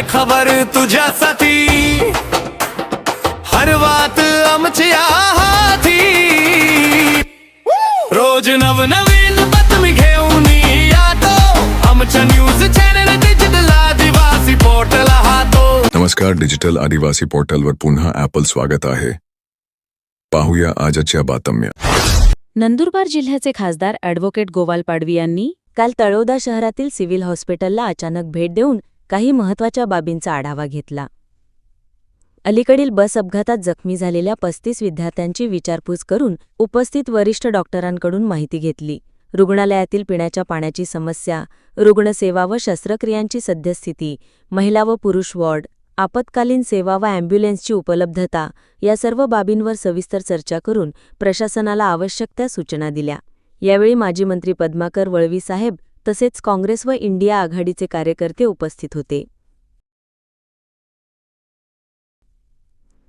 हर खबर तुझ्यासाठी. हरवात आमच्या हाती रोज नवनवीन बातमी घेऊन येतो. आमच्या न्यूज चॅनल डिजिटल आदिवासी पोर्टल हातो. नमस्कार डिजिटल आदिवासी पोर्टलवर पुन्हा ॲपल स्वागत आहे. पाहूया आजच्या बातम्या. नंदुरबार जिल्ह्याचे खासदार ॲडव्होकेट गोवाल पाडवी यांनी काल तळोदा शहरातील सिव्हिल हॉस्पिटलला अचानक भेट देऊन काही महत्त्वाच्या बाबींचा आढावा घेतला. अलीकडील बस अपघातात जखमी झालेल्या पस्तीस विद्यार्थ्यांची विचारपूस करून उपस्थित वरिष्ठ डॉक्टरांकडून माहिती घेतली. रुग्णालयातील पिण्याच्या पाण्याची समस्या रुग्णसेवा व शस्त्रक्रियांची सद्यस्थिती महिला व पुरुष वॉर्ड आपत्कालीन सेवा व अँब्युलन्सची उपलब्धता या सर्व बाबींवर सविस्तर चर्चा करून प्रशासनाला आवश्यक त्या सूचना दिल्या. यावेळी माजी मंत्री पद्माकर वळवी साहेब तसेच काँग्रेस व इंडिया आघाडीचे कार्यकर्ते उपस्थित होते.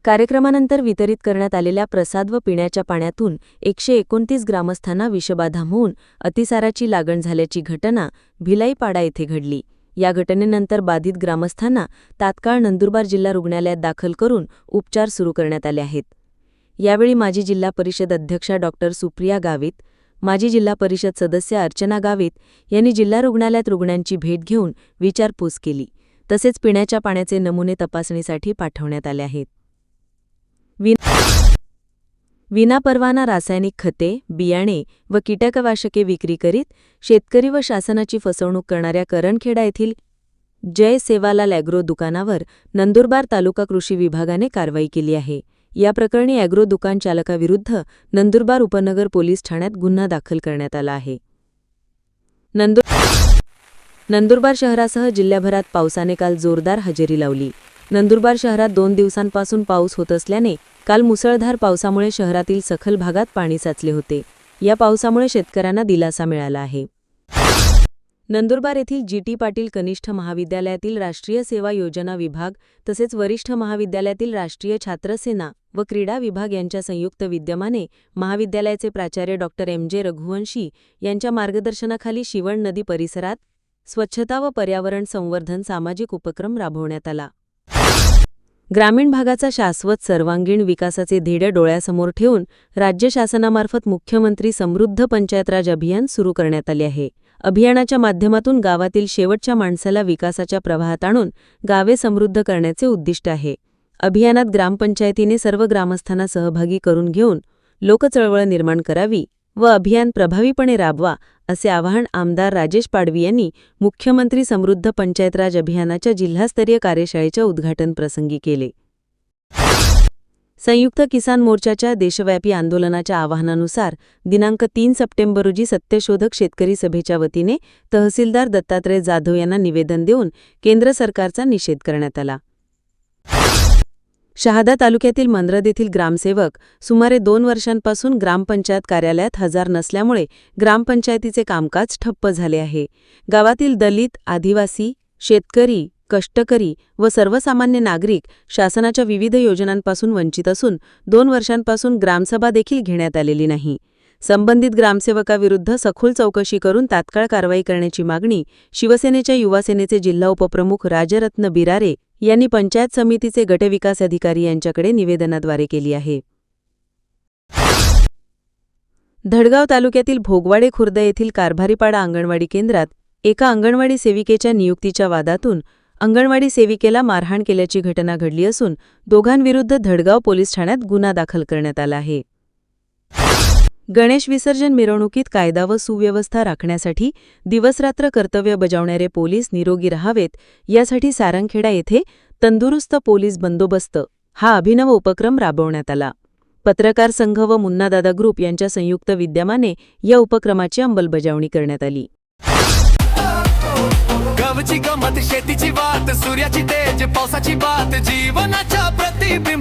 कार्यक्रमानंतर वितरित करण्यात आलेल्या प्रसाद व पिण्याच्या पाण्यातून एकशे एकोणतीस ग्रामस्थांना विषबाधा होऊन अतिसाराची लागण झाल्याची घटना भिलाईपाडा येथे घडली. या घटनेनंतर बाधित ग्रामस्थांना तात्काळ नंदुरबार जिल्हा रुग्णालयात दाखल करून उपचार सुरू करण्यात आले आहेत. यावेळी माजी जिल्हा परिषद अध्यक्षा डॉक्टर सुप्रिया गावित माजी जिल्हा परिषद सदस्य अर्चना गावित यांनी जिल्हा रुग्णालयात रुग्णांची भेट घेऊन विचारपूस केली. तसेच पिण्याच्या पाण्याचे नमुने तपासणीसाठी पाठवण्यात आले आहेत. विनापरवाना रासायनिक खते बियाणे व कीटकवाशके विक्री करीत शेतकरी व शासनाची फसवणूक करणाऱ्या करणखेडा येथील जय सेवालाल अॅग्रो दुकानावर नंदुरबार तालुका कृषी विभागाने कारवाई केली आहे. या प्रकरणी अॅग्रो दुकान चालकाविरुद्ध नंदुरबार उपनगर पोलीस ठाण्यात गुन्हा दाखल करण्यात आला आहे. नंदुर नंदुरबार शहरासह जिल्ह्याभरात पावसाने काल जोरदार हजेरी लावली. नंदुरबार शहरात दोन दिवसांपासून पाऊस होत असल्याने काल मुसळधार पावसामुळे शहरातील सखल भागात पाणी साचले होते. या पावसामुळे शेतकऱ्यांना दिलासा मिळाला आहे. नंदुरबार येथील जी टी पाटील कनिष्ठ महाविद्यालयातील राष्ट्रीय सेवा योजना विभाग तसेच वरिष्ठ महाविद्यालयातील राष्ट्रीय छात्रसेना व क्रीडा विभाग यांच्या संयुक्त विद्यमाने महाविद्यालयाचे प्राचार्य डॉक्टर एम. जे. रघुवंशी यांच्या मार्गदर्शनाखाली शिवण नदी परिसरात स्वच्छता व पर्यावरण संवर्धन सामाजिक उपक्रम राबवण्यात आला. ग्रामीण भागाचा शाश्वत सर्वांगीण विकासाचे ध्येय डोळ्यासमोर ठेवून राज्य शासनामार्फत मुख्यमंत्री समृद्ध पंचायतराज अभियान सुरू करण्यात आले आहे. अभियानाच्या माध्यमातून गावातील शेवटच्या माणसाला विकासाच्या प्रवाहात आणून गावे समृद्ध करण्याचे उद्दिष्ट आहे. अभियानात ग्रामपंचायतीने सर्व ग्रामस्थांना सहभागी करून घेऊन लोकचळवळ निर्माण करावी व अभियान प्रभावीपणे राबवा असे आवाहन आमदार राजेश पाडवी यांनी मुख्यमंत्री समृद्ध पंचायतराज अभियानाच्या जिल्हास्तरीय कार्यशाळेच्या उद्घाटन प्रसंगी केले. संयुक्त किसान मोर्चाच्या देशव्यापी आंदोलनाच्या आवाहनानुसार दिनांक तीन सप्टेंबर रोजी सत्यशोधक शेतकरी सभेच्या वतीने तहसीलदार दत्तात्रय जाधव यांना निवेदन देऊन केंद्र सरकारचा निषेध करण्यात आला. शहादा तालुक्यातील मंद्रद येथील ग्रामसेवक सुमारे दोन वर्षांपासून ग्रामपंचायत कार्यालयात हजर नसल्यामुळे ग्रामपंचायतीचे कामकाज ठप्प झाले आहे. गावातील दलित आदिवासी शेतकरी कष्टकरी व सर्वसामान्य नागरिक शासनाच्या विविध योजनांपासून वंचित असून दोन वर्षांपासून ग्रामसभा देखील घेण्यात आलेली नाही. संबंधित ग्रामसेवकाविरुद्ध सखोल चौकशी करून तात्काळ कारवाई करण्याची मागणी शिवसेनेच्या युवासेनेचे जिल्हा उपप्रमुख राजरत्न बिरारे यांनी पंचायत समितीचे गटविकास अधिकारी यांच्याकडे निवेदनाद्वारे केली आहे. धडगाव तालुक्यातील भोगवाडे खुर्द येथील कारभारीपाडा अंगणवाडी केंद्रात एका अंगणवाडी सेविकेच्या नियुक्तीच्या वादातून अंगणवाडी सेविकेला मारहाण केल्याची घटना घडली असून दोघांविरुद्ध धडगाव पोलीस ठाण्यात गुन्हा दाखल करण्यात आला आहे. गणेश विसर्जन मिरवणुकीत कायदा व सुव्यवस्था राखण्यासाठी दिवसरात्र कर्तव्य बजावणारे पोलीस निरोगी राहावेत यासाठी सारंगखेडा येथे तंदुरुस्त पोलीस बंदोबस्त हा अभिनव उपक्रम राबवण्यात आला. पत्रकार संघ व मुन्नादादा ग्रुप यांच्या संयुक्त विद्यमाने या उपक्रमाची अंमलबजावणी करण्यात आली. गमत शेतीची वात सूर्याची तेज पावसाची बात जीवनाच्या प्रतिबिंब